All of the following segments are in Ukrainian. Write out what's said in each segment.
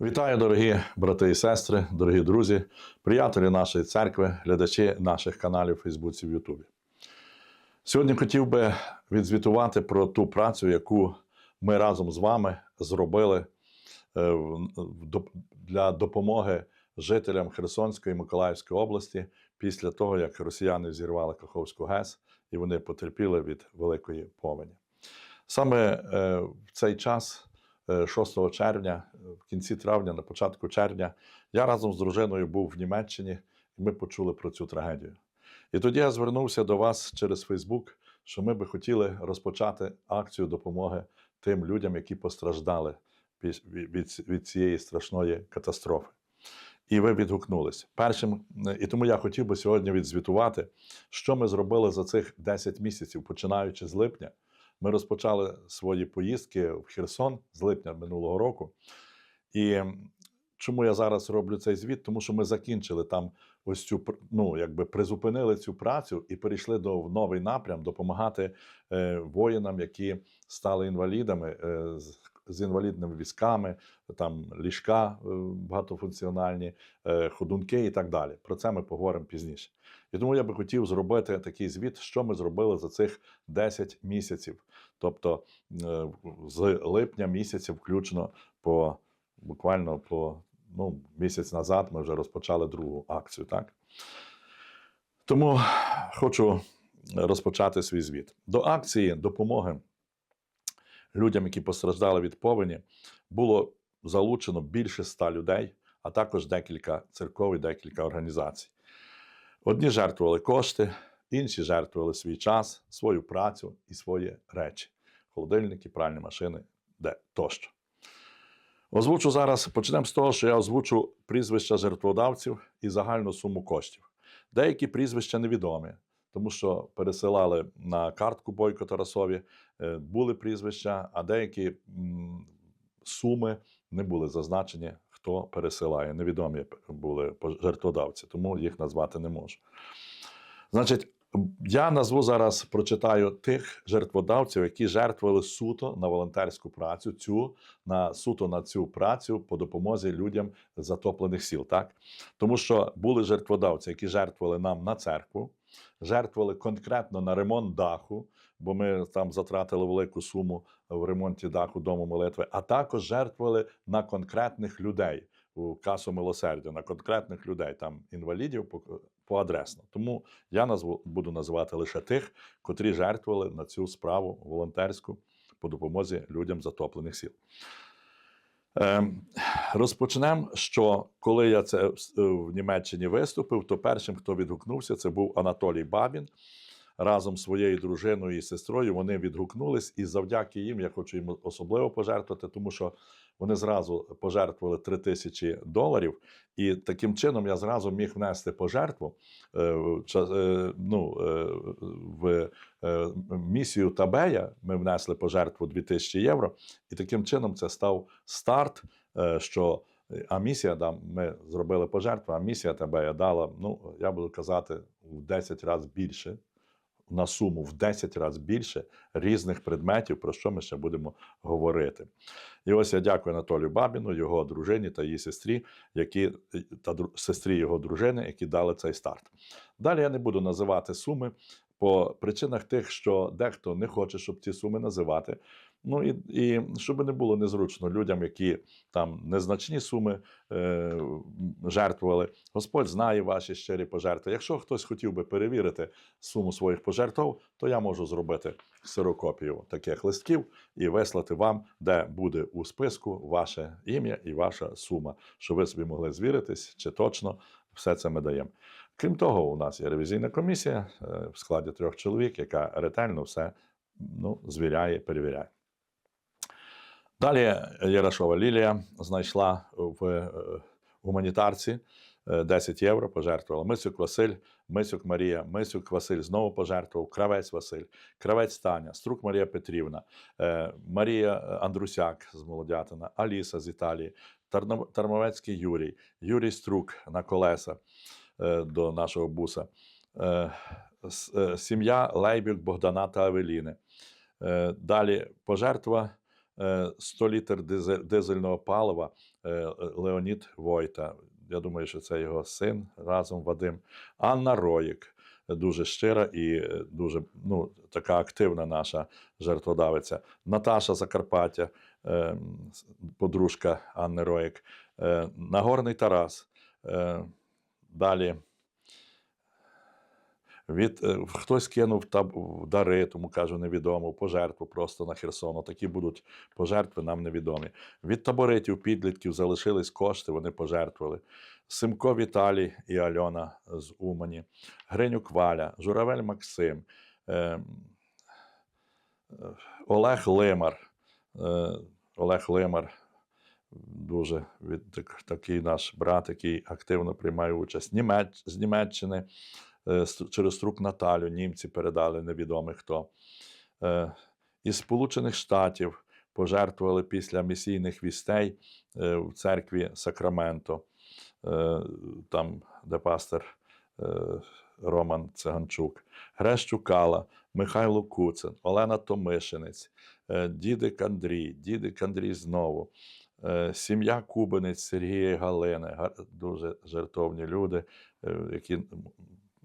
Вітаю, дорогі брати і сестри, дорогі друзі, приятелі нашої церкви, глядачі наших каналів Фейсбуці в Ютубі. Сьогодні хотів би відзвітувати про ту працю, яку ми разом з вами зробили е, для допомоги жителям Херсонської і Миколаївської області після того, як росіяни зірвали Каховську ГЕС і вони потерпіли від великої повені. Саме е, в цей час, 6 червня, е, в кінці травня, на початку червня, я разом з дружиною був в Німеччині, і ми почули про цю трагедію. І тоді я звернувся до вас через Фейсбук, що ми би хотіли розпочати акцію допомоги тим людям, які постраждали від цієї страшної катастрофи. І ви відгукнулись. Першим, е, і тому я хотів би сьогодні відзвітувати, що ми зробили за цих 10 місяців, починаючи з липня. Ми розпочали свої поїздки в Херсон з липня минулого року. І чому я зараз роблю цей звіт? Тому що ми закінчили там ось цю ну, якби призупинили цю працю і перейшли до в новий напрям допомагати е, воїнам, які стали інвалідами е, з, з інвалідними візками, там ліжка е, багатофункціональні, е, ходунки і так далі. Про це ми поговоримо пізніше. І тому я би хотів зробити такий звіт, що ми зробили за цих 10 місяців. Тобто е, з липня місяця, включно по буквально по ну, місяць назад, ми вже розпочали другу акцію. Так? Тому хочу розпочати свій звіт. До акції допомоги людям, які постраждали від повені, було залучено більше ста людей, а також декілька церков і декілька організацій. Одні жертвували кошти, інші жертвували свій час, свою працю і свої речі: холодильники, пральні машини, де тощо. Озвучу зараз, почнемо з того, що я озвучу прізвища жертводавців і загальну суму коштів. Деякі прізвища невідомі, тому що пересилали на картку Бойко Тарасові, е, були прізвища, а деякі суми не були зазначені, хто пересилає. Невідомі були жертводавці, тому їх назвати не можу. Значить, я назву зараз, прочитаю тих жертводавців, які жертвували суто на волонтерську працю, цю на суто на цю працю по допомозі людям затоплених сіл. Так тому що були жертводавці, які жертвували нам на церкву, жертвували конкретно на ремонт даху, бо ми там затратили велику суму в ремонті даху дому молитви, а також жертвували на конкретних людей у касу милосердя, на конкретних людей, там інвалідів по, поадресно. Тому я назву буду називати лише тих, котрі жертвували на цю справу волонтерську по допомозі людям затоплених сіл. Ем, розпочнемо, що коли я це в Німеччині виступив, то першим, хто відгукнувся, це був Анатолій Бабін. Разом з своєю дружиною і сестрою вони відгукнулись, і завдяки їм я хочу їм особливо пожертвувати, тому що вони зразу пожертвували 3 тисячі доларів, і таким чином я зразу міг внести пожертву е, е, ну, е, в місію Табея. Ми внесли пожертву 2000 євро, і таким чином це став старт, що а місія да, ми зробили пожертву, а місія Табея дала, ну я буду казати, в 10 разів більше. На суму в 10 разів більше різних предметів, про що ми ще будемо говорити. І ось я дякую Анатолію Бабіну, його дружині та її сестрі, які та сестрі його дружини, які дали цей старт. Далі я не буду називати суми по причинах тих, що дехто не хоче, щоб ці суми називати. Ну і, і щоб не було незручно людям, які там незначні суми е, жертвували. Господь знає ваші щирі пожертви. Якщо хтось хотів би перевірити суму своїх пожертв, то я можу зробити ксерокопію таких листків і вислати вам, де буде у списку ваше ім'я і ваша сума, щоб ви собі могли звіритись, чи точно все це ми даємо. Крім того, у нас є ревізійна комісія е, в складі трьох чоловік, яка ретельно все ну, звіряє, перевіряє. Далі Ярашова Лілія знайшла в е, гуманітарці е, 10 євро, пожертвувала. Мисюк Василь, Мисюк Марія, Мисюк Василь знову пожертвував, Кравець Василь, Кравець Таня, Струк Марія Петрівна, е, Марія Андрусяк з Молодятина, Аліса з Італії, Тармовецький Юрій, Юрій Струк на колеса е, до нашого буса, е, е, сім'я Лейбюк Богдана та Авеліни. Е, Далі пожертва е, 100 літр дизельного палива е, Леонід Войта. Я думаю, що це його син разом Вадим. Анна Роїк, дуже щира і е, дуже ну, така активна наша жертводавиця. Наташа Закарпаття, е, подружка Анни Роїк. Е, Нагорний Тарас. Е, Далі. Від, е, хтось кинув таб, дари, тому кажу, невідомо, пожертву просто на Херсон. Такі будуть пожертви, нам невідомі. Від таборитів, підлітків залишились кошти, вони пожертвували. Симко Віталій і Альона з Умані, Гринюк Валя, Журавель Максим, е, е, Олег Лимар. Олег Лимар, дуже від, так, такий наш брат, який активно приймає участь. Німеч, з Німеччини через рук Наталю німці передали невідомий хто. Е, Із Сполучених Штатів пожертвували після місійних вістей е, в церкві Сакраменто, е, там, де пастор е, Роман Циганчук, Грещук Кала, Михайло Куцин, Олена Томишинець, е, Дідик Андрій, Дідик Андрій знову. Е, Сім'я Кубинець Сергія і Галини, дуже жертовні люди, е, які,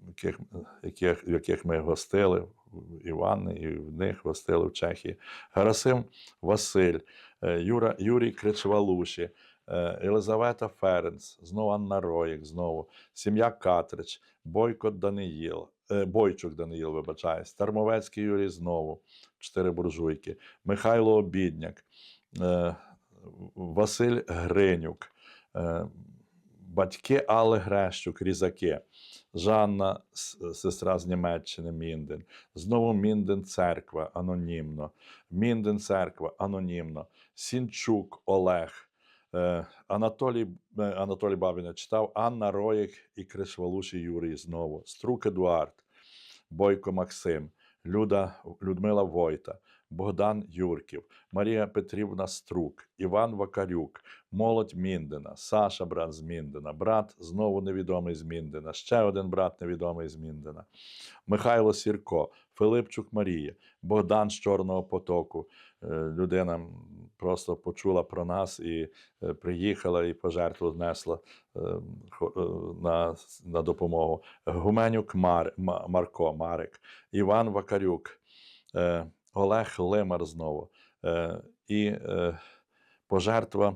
яких, яких, яких ми гостили в Івани, і в них гостили в Чехії. Гарасим Василь, е, Юра, Юрій Кричвалуші, е, Єлизавета Ференц, знову Анна Роїк, знову, сім'я Катрич, Бойко Даниїл, е, Бойчук Даниїл, вибачаюсь, Тармовецький Юрій знову, чотири буржуйки, Михайло Обідняк, е, Василь Гринюк, батьки Алли Грещук, Різаки, Жанна, сестра з Німеччини, Мінден. Знову Мінден церква анонімно. Мінден церква анонімно. Сінчук Олег. Е, Анатолій, е, Анатолій Бабіна читав Анна Роїк і Кришвалуші Юрій знову. Струк Едуард, Бойко Максим, Люда, Людмила Войта, Богдан Юрків, Марія Петрівна Струк, Іван Вакарюк, Молодь Міндена, Саша, брат з Міндена, брат знову невідомий з Міндена, ще один брат невідомий з Міндена, Михайло Сірко, Филипчук Марія, Богдан з Чорного потоку. Е, Людина просто почула про нас і е, приїхала і пожертву знесла е, на, на допомогу. Гуменюк Мар, Марко Марик, Іван Вакарюк, Олег Лимар знову. Е, і е, пожертва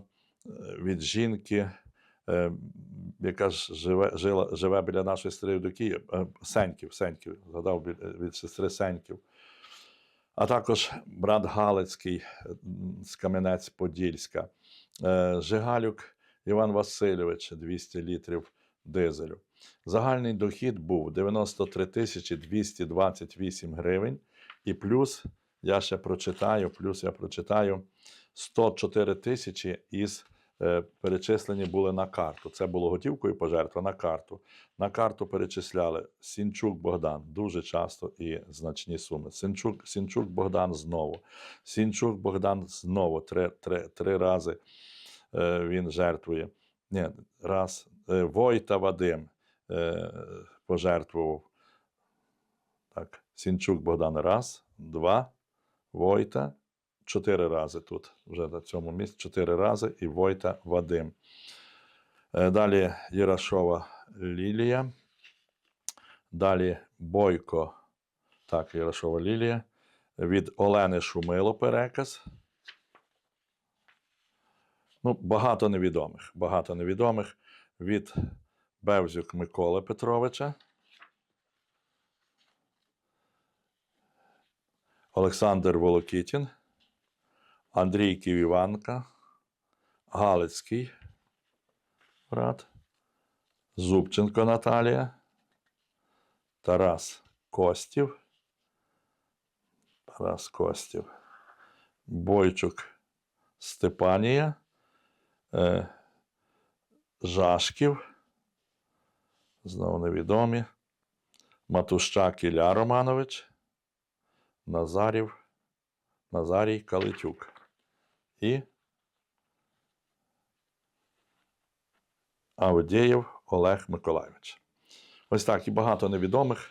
е, від жінки, е, яка живе, жила, живе біля нашої сестри Євдокії, е, Сеньків, Сеньків, згадав від, від сестри Сеньків. А також брат Галицький з Кам'янець-Подільська, е, Жигалюк Іван Васильович 200 літрів дизелю. Загальний дохід був 93 тисячі 228 гривень. І плюс, я ще прочитаю, плюс я прочитаю 104 тисячі із е, перечислені були на карту. Це було готівкою пожертва на карту. На карту перечисляли Сінчук Богдан дуже часто і значні суми. Сінчук, Сінчук Богдан знову. Сінчук Богдан знову три, три, три рази е, він жертвує. Ні, раз. Е, Войта Вадим е, пожертвував. Так, Сінчук Богдан раз, два, Войта. Чотири рази тут, вже на цьому місці, чотири рази, і Войта Вадим. Е, Далі Єрашова Лілія. Далі Бойко. Так, Єрашова Лілія. Від Олени Шумило переказ. Ну, багато невідомих. Багато невідомих. Від Бевзюк Миколи Петровича. Олександр Волокітін. Андрійків Іванка. Галицький брат. Зубченко Наталія. Тарас Костів. Тарас Костів. Бойчук Степанія. Е, Жашків. Знову невідомі. Матущак Ілля Романович. Назарів. Назарій Калитюк. І Авдєєв Олег Миколайович. Ось так і багато невідомих,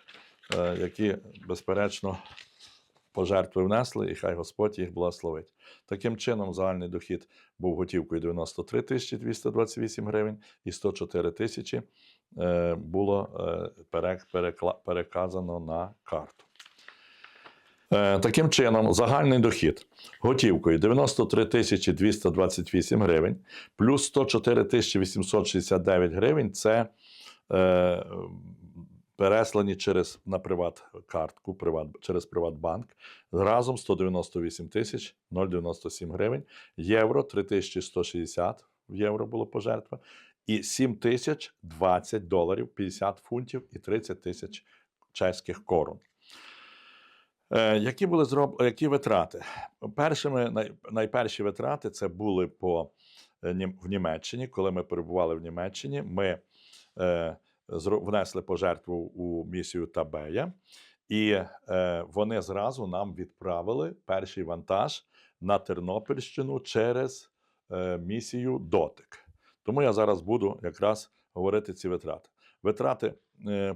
е, які, безперечно, пожертви внесли, і хай Господь їх благословить. Таким чином, загальний дохід був готівкою 93 тисячі 228 гривень і 104 тисячі е, було е, переказано на карту. Е, Таким чином, загальний дохід готівкою 93 тисячі 228 гривень, плюс 104 тисячі 869 гривень це е, переслані через на приват-картку, приват, через Приватбанк. Разом 198 тисяч 097 гривень, євро 3160 євро було пожертва, і 7 тисяч 20 доларів, 50 фунтів і 30 тисяч чеських корон. Е, Які були зроб... які витрати? Першими най... найперші витрати це були по е, в Німеччині. Коли ми перебували в Німеччині, ми е, внесли пожертву у місію Табея, і е, вони зразу нам відправили перший вантаж на Тернопільщину через місію Дотик. Тому я зараз буду якраз говорити ці витрати. Витрати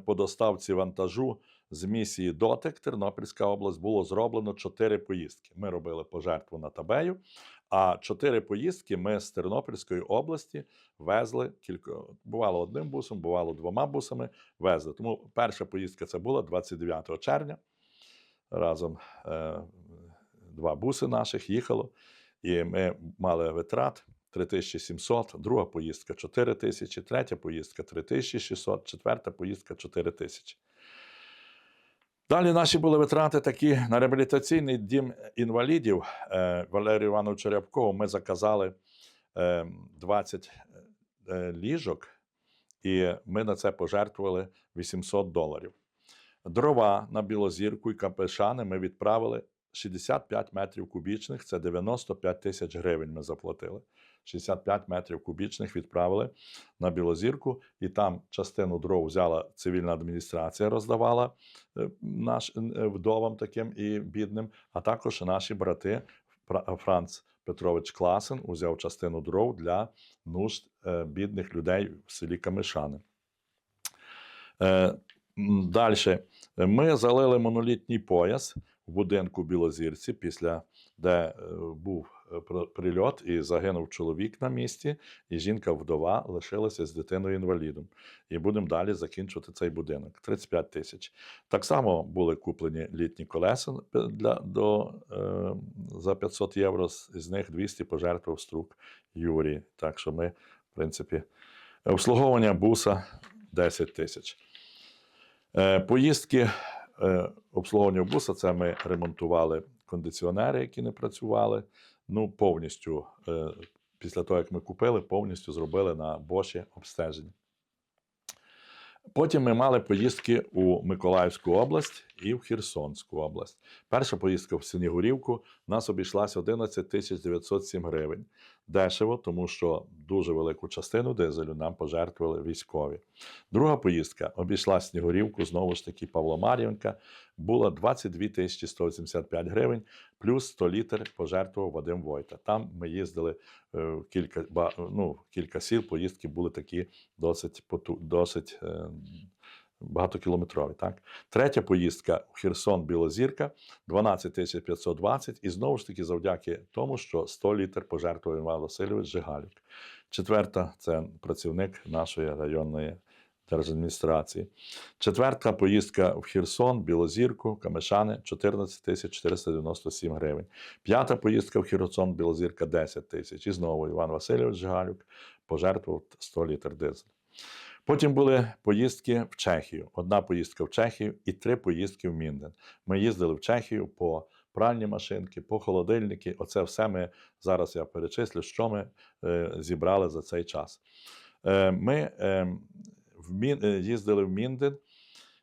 по доставці вантажу з місії Дотик Тернопільська область було зроблено чотири поїздки. Ми робили пожертву на табею, а чотири поїздки ми з Тернопільської області везли кілька. Бувало одним бусом, бувало двома бусами. Везли. Тому перша поїздка це була 29 червня. Разом е, два буси наших їхало, і ми мали витрат 3700, друга поїздка 4000, третя поїздка 3600, четверта поїздка 4000. Далі наші були витрати такі на реабілітаційний дім інвалідів е, Валерію Івановичу Рябкову. Ми заказали е, 20 е, ліжок, і ми на це пожертвували 800 доларів. Дрова на Білозірку і Капешани ми відправили 65 метрів кубічних, це 95 тисяч гривень ми заплатили. 65 метрів кубічних відправили на Білозірку, і там частину дров взяла цивільна адміністрація, роздавала е, наш, е, вдовам таким і бідним, а також наші брати Франц Петрович Класен узяв частину дров для нужд е, бідних людей в селі Камишани. Далі ми залили монолітній пояс в будинку Білозірці, після де був прильот і загинув чоловік на місці, і жінка-вдова лишилася з дитиною інвалідом. І будемо далі закінчувати цей будинок. 35 тисяч. Так само були куплені літні колеса для, до, е, за 500 євро, з них 200 пожертвував струк Юрій. Так що ми, в принципі, обслуговування буса 10 тисяч. Е, Поїздки е, обслуговування буса це ми ремонтували кондиціонери, які не працювали. Ну, повністю, е, після того, як ми купили, повністю зробили на Боші обстеження. Потім ми мали поїздки у Миколаївську область і в Херсонську область. Перша поїздка в Синігурівку нас обійшлася 11 тисяч 907 гривень. Дешево, тому що дуже велику частину дизелю нам пожертвували військові. Друга поїздка обійшла Снігурівку, знову ж таки Павломар'ївка, була 22 тисячі 185 гривень, плюс 100 літр пожертвував Вадим Войта. Там ми їздили е, кілька, ну, кілька сіл, поїздки були такі досить, досить е, багатокілометрові. Так? Третя поїздка в Херсон Білозірка 12 тисяч 520, і знову ж таки завдяки тому, що 100 літр пожертвував Іван Васильович Жигалюк. Четверта це працівник нашої районної держадміністрації. Четверта поїздка в Херсон, Білозірку, Камишани 14 тисяч 497 гривень. П'ята поїздка в Херсон, Білозірка 10 тисяч. І знову Іван Васильович Жигалюк пожертвував 100 літр дизелю. Потім були поїздки в Чехію. Одна поїздка в Чехію і три поїздки в Мінден. Ми їздили в Чехію по пральні машинки, по холодильники. Оце все ми зараз я перечислю, що ми е, зібрали за цей час. Е, ми е, в Мін, е, їздили в Мінден.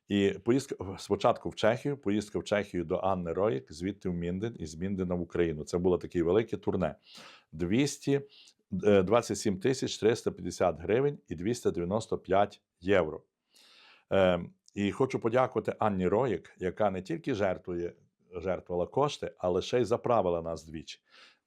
І поїздка спочатку в Чехію, поїздка в Чехію до Анни Роїк, звідти в Мінден і з Міндена в Україну. Це було таке велике турне. 200, е, 27 тисяч 350 гривень і 295 євро. Е, і хочу подякувати Анні Роїк, яка не тільки жертвує, жертвувала кошти, але ще й заправила нас двічі.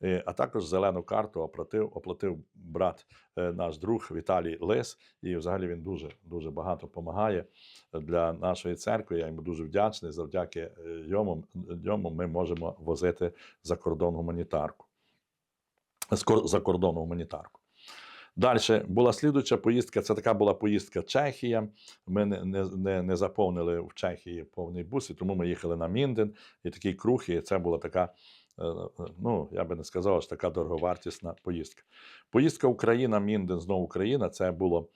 Е, А також зелену карту оплатив, оплатив брат, е, наш друг Віталій Лис. І взагалі він дуже дуже багато допомагає для нашої церкви. Я йому дуже вдячний. Завдяки е, йому, йому ми можемо возити за кордон гуманітарку. За кордон гуманітарку. Далі була слідуюча поїздка. Це така була поїздка Чехія. Ми не, не, не, не заповнили в Чехії повний бус, і тому ми їхали на Мінден і такий круг. І це була така, е, ну я би не сказав, що така дороговартісна поїздка. Поїздка Україна, Мінден, знову Україна. Це було.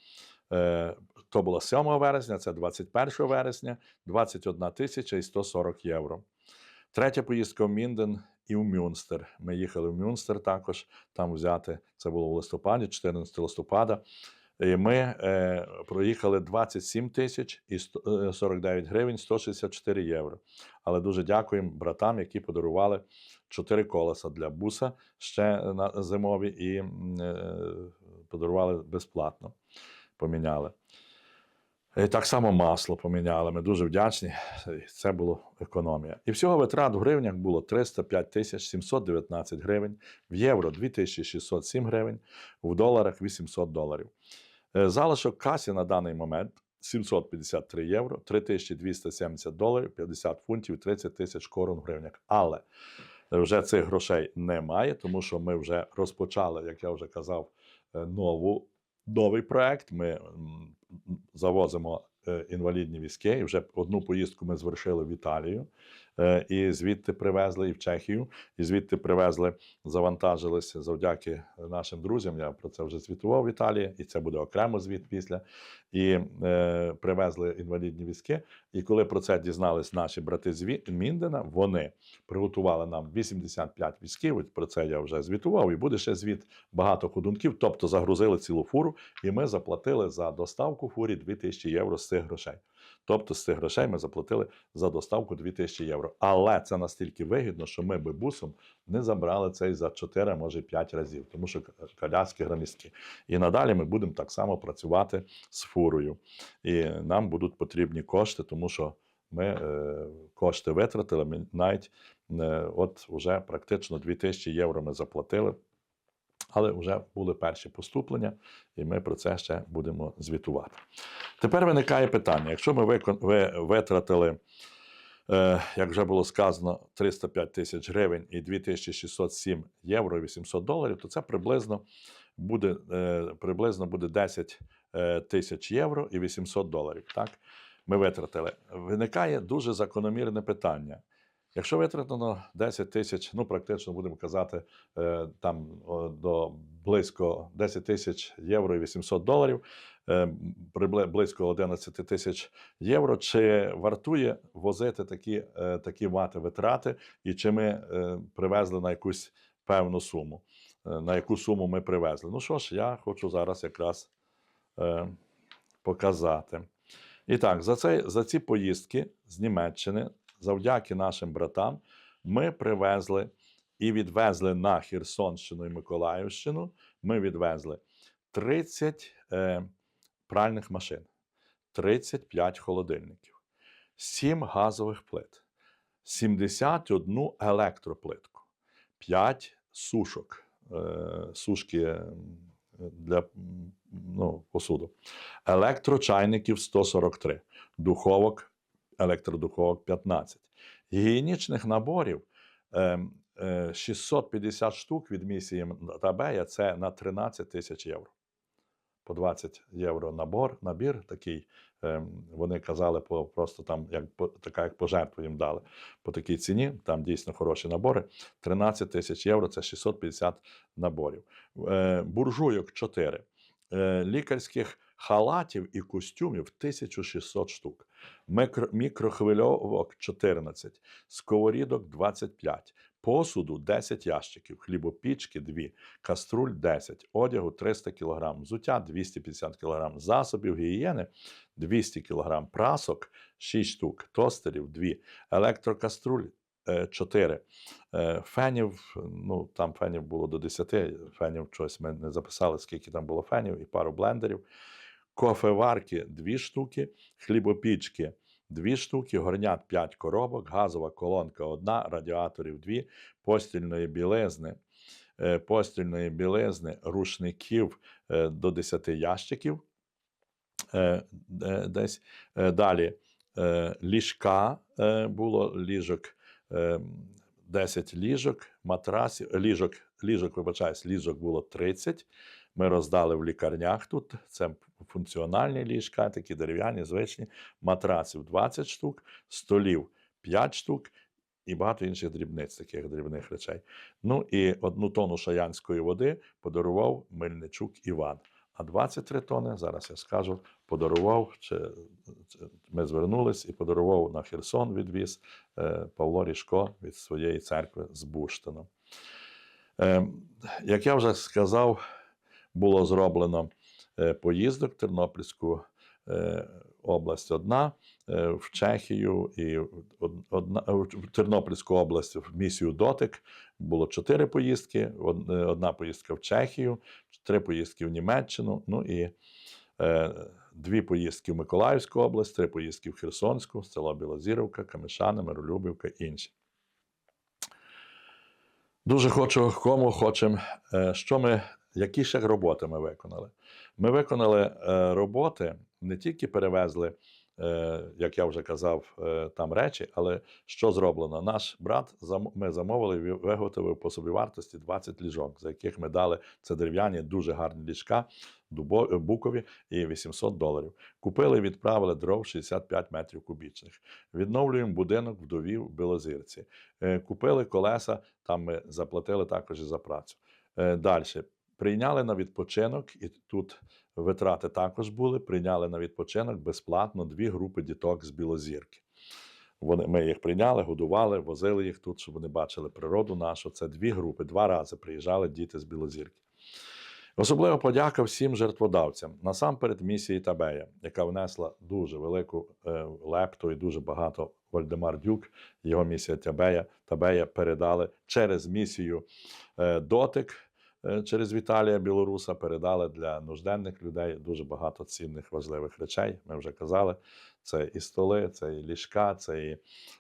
е, То було 7 вересня, це 21 вересня, 21 тисяча і 140 євро. Третя поїздка в Мінден і в Мюнстер. Ми їхали в Мюнстер також там взяти. Це було в листопаді, 14 листопада. І ми е, проїхали 27 тисяч і 100, е, 49 гривень 164 євро. Але дуже дякуємо братам, які подарували 4 колеса для буса ще на зимові і е, подарували безплатно. Поміняли. І так само масло поміняли. Ми дуже вдячні. Це було економія. І всього витрат в гривнях було 305 тисяч 719 гривень, в євро 2607 гривень, в доларах 800 доларів. Е, Залишок касі на даний момент 753 євро, 3270 доларів, 50 фунтів, 30 тисяч корон в гривнях. Але вже цих грошей немає, тому що ми вже розпочали, як я вже казав, е, нову, новий проект. Ми завозимо е, інвалідні візки. І вже одну поїздку ми звершили в Італію, і звідти привезли і в Чехію, і звідти привезли, завантажилися завдяки нашим друзям. Я про це вже звітував в Італії, і це буде окремо звіт після. І е, привезли інвалідні візки. І коли про це дізнались наші брати з Міндена, вони приготували нам 85 візків. Про це я вже звітував. І буде ще звіт багато ходунків. Тобто загрузили цілу фуру, і ми заплатили за доставку фурі 2000 євро з цих грошей. Тобто з цих грошей ми заплатили за доставку 2000 євро. Але це настільки вигідно, що ми би бусом не забрали цей за 4, може 5 разів, тому що коляски громісткі. І надалі ми будемо так само працювати з фурою. І нам будуть потрібні кошти, тому що ми е, кошти витратили. Ми навіть е, от вже практично 2000 євро ми заплатили. Але вже були перші поступлення, і ми про це ще будемо звітувати. Тепер виникає питання: якщо ми викон- ви витратили, е, як вже було сказано, 305 тисяч гривень і 2607 євро і 800 доларів, то це приблизно буде, е, приблизно буде 10 е, тисяч євро і 800 доларів. Так? Ми витратили. Виникає дуже закономірне питання. Якщо витратено 10 тисяч, ну практично будемо казати, е, там до близько 10 тисяч євро і 800 доларів, е, близько 11 тисяч євро. Чи вартує возити такі, е, такі мати витрати, і чи ми привезли на якусь певну суму? На яку суму ми привезли? Ну що ж, я хочу зараз якраз показати. І так, за, цей, за ці поїздки з Німеччини, завдяки нашим братам, ми привезли і відвезли на Херсонщину і Миколаївщину. Ми відвезли 30 е, пральних машин, 35 холодильників, 7 газових плит, 71 електроплитку, 5 сушок, е, сушки для ну, посуду, електрочайників 143, духовок, електродуховок 15, гігієнічних наборів ем, е, 650 штук від місії Табея це на 13 тисяч євро. По 20 євро набор, набір такий. ем, Вони казали, по, просто там, як, по- така як пожертву їм дали по такій ціні. Там дійсно хороші набори. 13 тисяч євро це 650 наборів. Е, Буржуйок 4. Е, Лікарських халатів і костюмів 1600 штук. Мікрохвильовок 14, сковорідок 25, посуду 10 ящиків, хлібопічки 2, каструль 10, одягу 300 кг, взуття 250 кг, засобів гігієни 200 кг, прасок 6 штук, тостерів 2, електрокаструль 4, фенів, ну там фенів було до 10, фенів щось ми не записали, скільки там було фенів, і пару блендерів. Кофеварки 2 штуки, хлібопічки 2 штуки, горнят 5 коробок, газова колонка 1, радіаторів 2, постільної білизни е, постільної білизни, рушників е, до 10 ящиків. Е, Десь далі ліжка було ліжок. е, 10 ліжок, матрасів, ліжок, ліжок, вибачаюсь, ліжок було 30. Ми роздали в лікарнях тут. Це функціональні ліжка, такі дерев'яні, звичні, матрасів 20 штук, столів 5 штук і багато інших дрібниць, таких дрібних речей. Ну і одну тонну шаянської води подарував Мельничук Іван. А 23 тони, зараз я скажу, подарував, чи, ми звернулись і подарував на Херсон відвіз е, Павло Ріжко від своєї церкви з Буштином. Е, як я вже сказав, було зроблено е, поїздок в Тернопільську е, область одна, е, в Чехію і одна, в Тернопільську область в місію Дотик було чотири поїздки: одна поїздка в Чехію, три поїздки в Німеччину, ну і дві поїздки в Миколаївську область, три поїздки в Херсонську, село Білозірівка, Камишани, Миролюбівка і інші. Дуже хочу, кому хочемо, що ми, які ще роботи ми виконали. Ми виконали е, роботи, не тільки перевезли, е, як я вже казав, е, там речі, але що зроблено? Наш брат ми замовили, виготовив по собівартості 20 ліжок, за яких ми дали це дерев'яні, дуже гарні ліжка, букові і 800 доларів. Купили відправили дров 65 метрів кубічних. Відновлюємо будинок вдовів в Білозірці. Купили колеса, там ми заплатили також і за працю. Далі. Прийняли на відпочинок, і тут витрати також були. Прийняли на відпочинок безплатно дві групи діток з Білозірки. Вони, ми їх прийняли, годували, возили їх тут, щоб вони бачили природу нашу. Це дві групи. Два рази приїжджали діти з Білозірки. Особливо подяка всім жертводавцям, насамперед місії Табея, яка внесла дуже велику е, лепту і дуже багато. Вальдемар Дюк, його місія Табея, Табея передали через місію е, Дотик, через Віталія Білоруса передали для нужденних людей дуже багато цінних важливих речей. Ми вже казали. Це і столи, це і ліжка, це і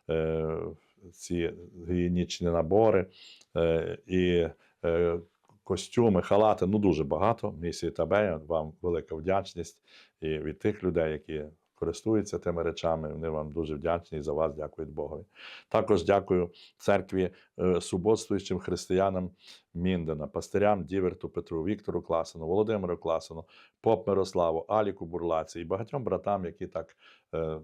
е, ці гігієнічні набори, е, і е, костюми, халати. Ну дуже багато. Місії Табея. Вам велика вдячність і від тих людей, які користуються тими речами. Вони вам дуже вдячні і за вас дякують Богові. Також дякую церкві е, суботствуючим християнам Міндена, пастирям Діверту Петру, Віктору Класину, Володимиру Класину, Поп Мирославу, Аліку Бурлаці і багатьом братам, які так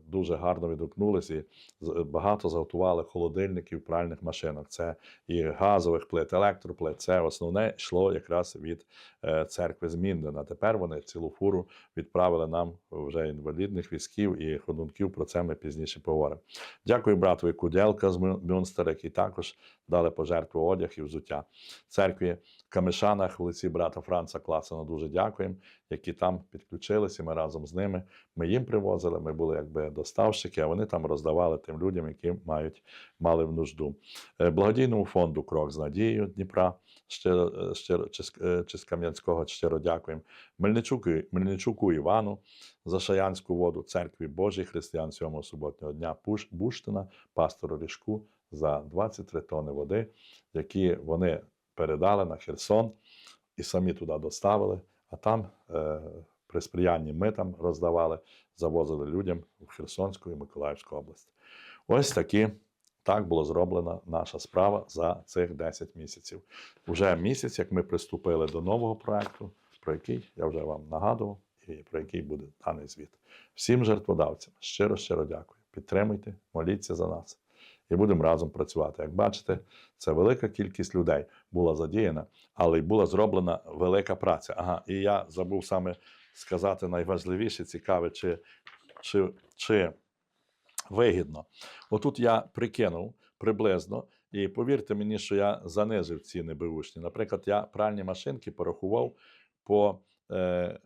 дуже гарно відгукнулися і з- багато заготували холодильників, пральних машинок. Це і газових плит, електроплит. Це основне йшло якраз від е, церкви з Міндена. Тепер вони цілу фуру відправили нам вже інвалідних візків і ходунків. Про це ми пізніше поговоримо. Дякую братові Кудялка з Мюнстера, який також дали пожертву одяг і взуття. Церкві Камишанах в лиці брата Франца Класена дуже дякуємо, які там підключилися. Ми разом з ними. Ми їм привозили. Ми були якби доставщики, а вони там роздавали тим людям, які мають мали в нужду. Е, Благодійному фонду Крок з надією Дніпра щиро, е, щиро е, чи з Кам'янського щиро дякуємо. Мельничуку, Мельничуку Івану за Шаянську воду, церкві Божій християн сьомого суботнього дня Буштина, пастору Ріжку за 23 тони води, які вони передали на Херсон і самі туди доставили. А там е, при сприянні ми там роздавали, завозили людям в Херсонську і Миколаївську область. Ось такі. Так було зроблена наша справа за цих 10 місяців. Уже місяць, як ми приступили до нового проекту, про який я вже вам нагадував, і про який буде даний звіт. Всім жертводавцям щиро щиро дякую. Підтримуйте, моліться за нас і будемо разом працювати. Як бачите, це велика кількість людей була задіяна, але й була зроблена велика праця. Ага, і я забув саме сказати найважливіше, цікаве, чи, чи, чи вигідно. Отут я прикинув приблизно, і повірте мені, що я занизив ціни бивушні. Наприклад, я пральні машинки порахував по. Е,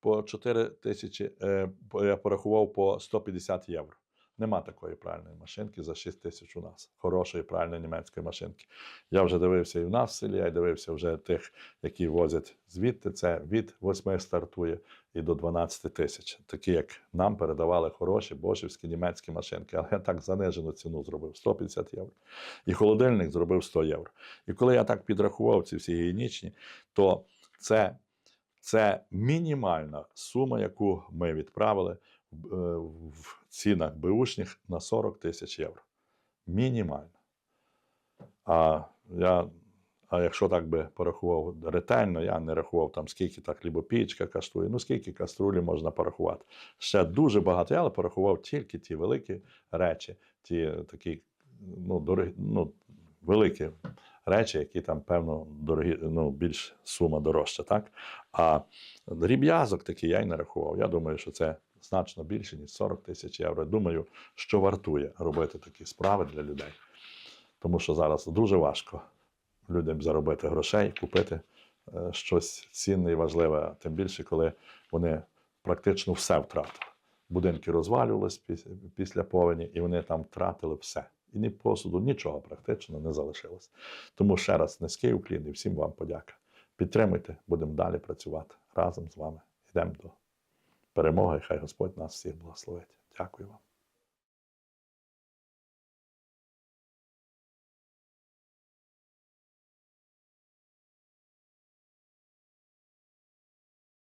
по 4 тисячі, е, я порахував по 150 євро. Нема такої пральної машинки за 6 тисяч у нас. Хорошої пральної німецької машинки. Я вже дивився і в нас в селі, я дивився вже тих, які возять звідти. Це від 8 стартує і до 12 тисяч. Такі, як нам передавали хороші бошівські німецькі машинки. Але я так занижену ціну зробив 150 євро. І холодильник зробив 100 євро. І коли я так підрахував ці всі гігієнічні, то це, це мінімальна сума, яку ми відправили в, е, в цінах беушних на 40 тисяч євро. Мінімально. А я. А якщо так би порахував ретельно, я не рахував там, скільки та хлібопічка коштує, ну скільки каструлі можна порахувати. Ще дуже багато, я але порахував тільки ті великі речі, ті такі ну, дорогі, ну, великі речі, які там, певно, дорогі, ну, більш сума дорожча. Так? А дріб'язок такий я й не рахував. Я думаю, що це значно більше, ніж 40 тисяч євро. Думаю, що вартує робити такі справи для людей. Тому що зараз дуже важко людям заробити грошей, купити е, щось цінне і важливе, тим більше, коли вони практично все втратили. Будинки розвалювалися після повені, і вони там втратили все. І ні посуду, нічого практично не залишилось. Тому ще раз низький уклін і всім вам подяка. Підтримуйте, будемо далі працювати разом з вами. Йдемо до перемоги. Хай Господь нас всіх благословить. Дякую вам.